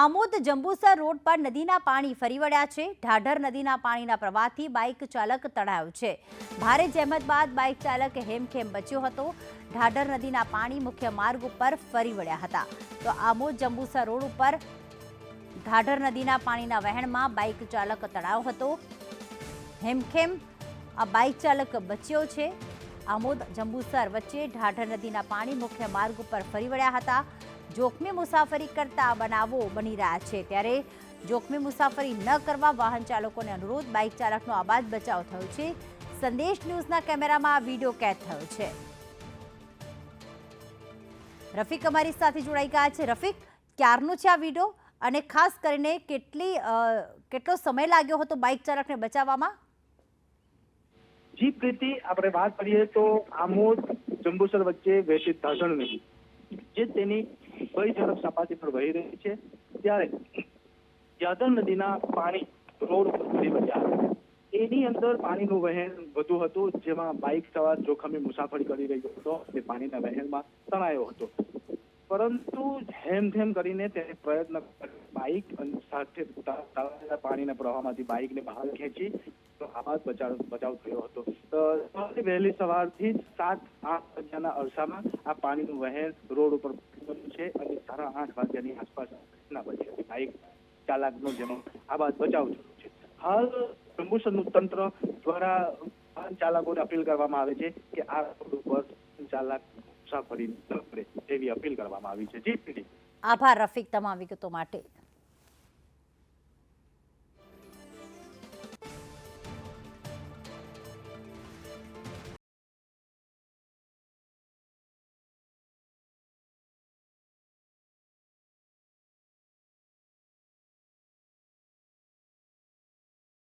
Amod Jambusar road પર નદીના પાણી ફરી વળ્યા છે. ઢાઢર નદીના પાણીના પ્રવાહથી બાઇક ચાલક તણાયો છે. ભારે જહેમત બાદ બાઇક ચાલક હેમખેમ બચ્યો હતો. ઢાઢર નદીના પાણી મુખ્ય માર્ગ ઉપર ફરી વળ્યા હતા. તો આમોદ જંબુસર રોડ ઉપર ઢાઢર નદીના પાણીના વહેણમાં બાઇક ચાલક તણાયો હતો. હેમખેમ આ બાઇક ચાલક બચ્યો છે. આમોદ જંબુસર વચ્ચે ઢાઢર નદીના પાણી મુખ્ય માર્ગ ઉપર ફરી વળ્યા હતા. જોખમી મુસાફરી કરતા બનાવો બની રહ્યા છે. ત્યારે જોખમી મુસાફરી ન કરવા વાહન ચાલકોને અનુરોધ, બાઇક ચાલકનો આબાદ બચાવ થયો છે. સંદેશ ન્યૂઝના કેમેરામાં વીડિયો કેદ થયો છે. રફીક અમારી સાથે જોડાઈ ગયા છે. રફીક, ક્યારનો છે આ વીડિયો? અને ખાસ કરીને કેટલી કેટલો સમય લાગ્યો હતો બાઇક ચાલકને બચાવવામાં? જી, પ્રીતિ, આપણે વાત કરીએ તો આમોદ જંબુસર વચ્ચે વહેતી ધાસણ નદી, જે તેની ભયજનક સપાટી પર વહી રહી છે ત્યારે યાદર નદીના પાણી રોડ પર ફરી એની અંદર પાણીનું વહેણ વધુ હતું, જેમાં બાઇક સવાર જોખમી મુસાફરી કરી રહ્યો હતો તે પાણીના વહેણમાં તણાયો હતો પરંતુ હેમધેમ કરીને તેને પ્રયત્ન. બાઇક સાથે પાણીના પ્રવાહમાંથી બાઇકને બહાર ખેંચી તો બચાવ બચાવ થયો હતો. વહેલી સવારથી સાત, આઠ વાગ્યાના અરસામાં આ પાણીનું વહેણ રોડ ઉપર છે અને સાડા આઠ વાગ્યાની આસપાસ ઘટના બની હતી એક ચાલાકનો જેનો આબાદ બચાવ થયો છે. હાલ જંબુસરનું તંત્ર દ્વારા વાહન ચાલકોને અપીલ કરવામાં આવે છે કે આ રોડ ઉપર ચાલક મુસાફરી ન કરે તેવી અપીલ કરવામાં આવી છે. જી. આભાર, રફીક, તમામ વિગતો માટે.